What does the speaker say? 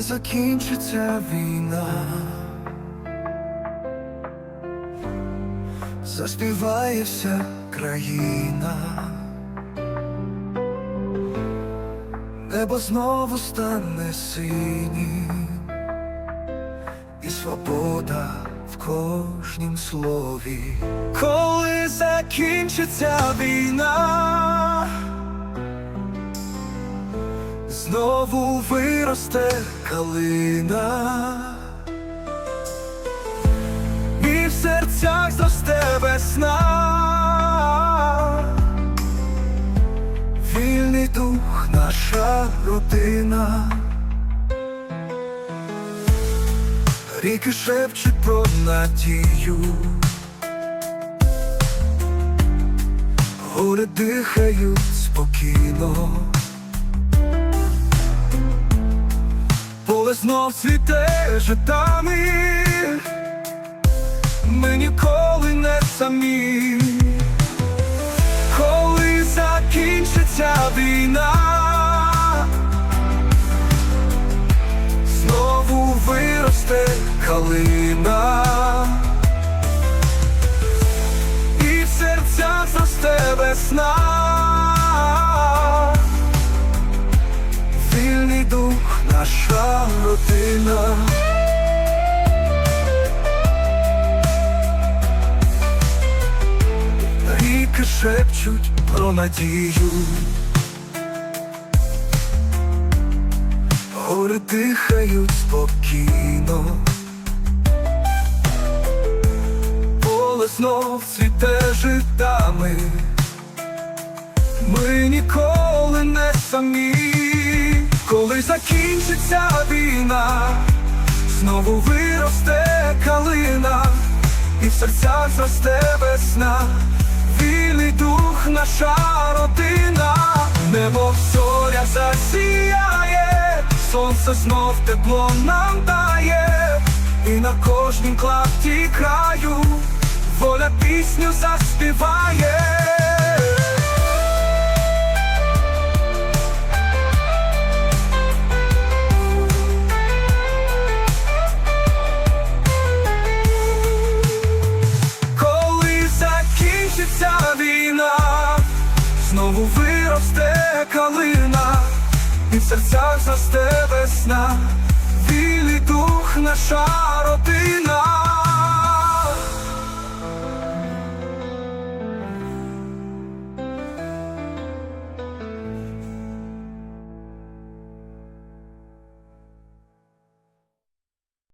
закінчиться війна, заспіває вся країна, небо знову стане синім, і свобода в кожнім слові, коли закінчиться війна. Знову виросте калина, і в серцях зросте весна, вільний дух, наша родина, ріки шепчуть про надію, гори дихають спокійно. Знов цвіте житами, ми ніколи не самі, коли закінчиться війна, знову виросте калина, і в серцях зросте. Наша родина. Ріки шепчуть про надію. Гори дихають спокійно. Поле знов цвіте житами. Ми ніколи не самі, коли закінчиться війна, знову виросте калина, і в серцях зросте весна, вільний дух, наша родина, небо зоря засіяє, сонце знов тепло нам дає, і на кожнім клапті краю воля пісню заспіває. Знову виросте калина, і в серцях засте весна, білий дух, наша.